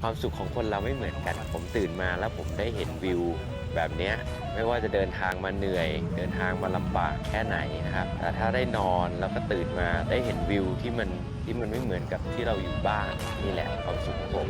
ความสุขของคนเราไม่เหมือนกัน ผมตื่นมาแล้วผมได้เห็นวิวแบบนี้ไม่ว่าจะเดินทางมาเหนื่อย เดินทางมาลำบากแค่ไหนนะครับ แต่ถ้าได้นอนแล้วก็ตื่นมาได้เห็นวิวที่มันที่มันไม่เหมือนกับที่เราอยู่บ้านนี่แหละความสุขของผม